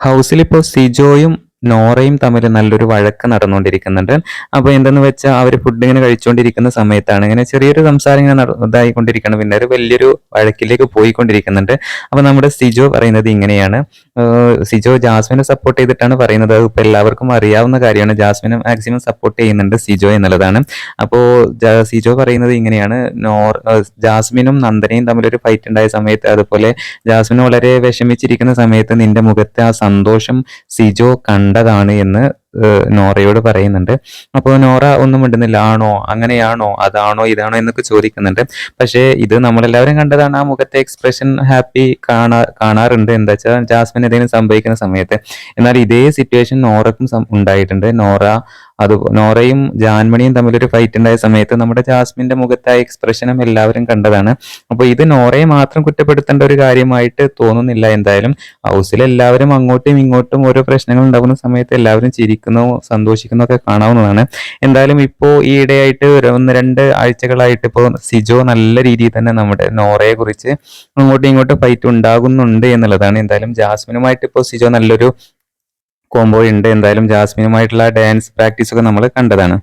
ഹൗസിൽ ഇപ്പോൾ സിജോയും നോറയും തമ്മിൽ നല്ലൊരു വഴക്ക് നടന്നുകൊണ്ടിരിക്കുന്നുണ്ട്. അപ്പോൾ എന്തെന്ന് വെച്ചാൽ അവർ ഫുഡ് ഇങ്ങനെ കഴിച്ചുകൊണ്ടിരിക്കുന്ന സമയത്താണ് ഇങ്ങനെ ചെറിയൊരു സംസാരം ഇങ്ങനെ ഇതായിക്കൊണ്ടിരിക്കണം. പിന്നെ ഒരു വലിയൊരു വഴക്കിലേക്ക് പോയിക്കൊണ്ടിരിക്കുന്നുണ്ട്. അപ്പോൾ നമ്മുടെ സിജോ പറയുന്നത് ഇങ്ങനെയാണ്. സിജോ ജാസ്മിനെ സപ്പോർട്ട് ചെയ്തിട്ടാണ് പറയുന്നത്. അതിപ്പോൾ എല്ലാവർക്കും അറിയാവുന്ന കാര്യമാണ്. ജാസ്മിനെ മാക്സിമം സപ്പോർട്ട് ചെയ്യുന്നുണ്ട് സിജോ എന്നുള്ളതാണ്. അപ്പോൾ സിജോ പറയുന്നത് ഇങ്ങനെയാണ്. നോർ ജാസ്മിനും നന്ദനയും തമ്മിലൊരു ഫൈറ്റ് ഉണ്ടായ സമയത്ത് അതുപോലെ ജാസ്മിൻ വളരെ വിഷമിച്ചിരിക്കുന്ന സമയത്ത് നിന്റെ മുഖത്തെ ആ സന്തോഷം സിജോ കണ്ടതാണ് എന്ന് നോറയോട് പറയുന്നുണ്ട്. അപ്പോൾ നോറ ഒന്നും മിണ്ടുന്നില്ല. ആണോ? അങ്ങനെയാണോ? അതാണോ? ഇതാണോ എന്നൊക്കെ ചോദിക്കുന്നുണ്ട്. പക്ഷേ ഇത് നമ്മളെല്ലാവരും കണ്ടതാണ്. ആ മുഖത്തെ എക്സ്പ്രഷൻ ഹാപ്പി കാണാ കാണാറുണ്ട്. എന്താ വെച്ചാൽ ജാസ്മിൻ എന്തെങ്കിലും സംഭവിക്കുന്ന സമയത്ത്. എന്നാൽ ഇതേ സിറ്റുവേഷൻ നോറക്കും ഉണ്ടായിട്ടുണ്ട്. നോറ അത് നോറയും ജാൻമണിയും തമ്മിലൊരു ഫൈറ്റ് ഉണ്ടായ സമയത്ത് നമ്മുടെ ജാസ്മിന്റെ മുഖത്തെ എക്സ്പ്രഷനും എല്ലാവരും കണ്ടതാണ്. അപ്പോൾ ഇത് നോറയെ മാത്രം കുറ്റപ്പെടുത്തേണ്ട ഒരു കാര്യമായിട്ട് തോന്നുന്നില്ല. എന്തായാലും ഹൗസിൽ എല്ലാവരും അങ്ങോട്ടും ഇങ്ങോട്ടും ഓരോ പ്രശ്നങ്ങൾ ഉണ്ടാകുന്ന സമയത്ത് എല്ലാവരും ചിരിക്കുന്നു സന്തോഷിക്കുന്നു ഒക്കെ കാണാവുന്നതാണ്. എന്തായാലും ഇപ്പോൾ ഈ ഇടയായിട്ട് ഒന്ന് രണ്ട് ആഴ്ചകളായിട്ട് ഇപ്പോൾ സിജോ നല്ല രീതിയിൽ തന്നെ നമ്മുടെ നോറയെ കുറിച്ച് അങ്ങോട്ടും ഇങ്ങോട്ടും ഫൈറ്റ് ഉണ്ടാകുന്നുണ്ട് എന്നുള്ളതാണ്. എന്തായാലും ജാസ്മിനുമായിട്ട് ഇപ്പോൾ സിജോ നല്ലൊരു കോംബോ ഉണ്ട്. എന്തായാലും ജാസ്മിനുമായിട്ടുള്ള ഡാൻസ് പ്രാക്ടീസ് ഒക്കെ നമ്മൾ കണ്ടതാണ്.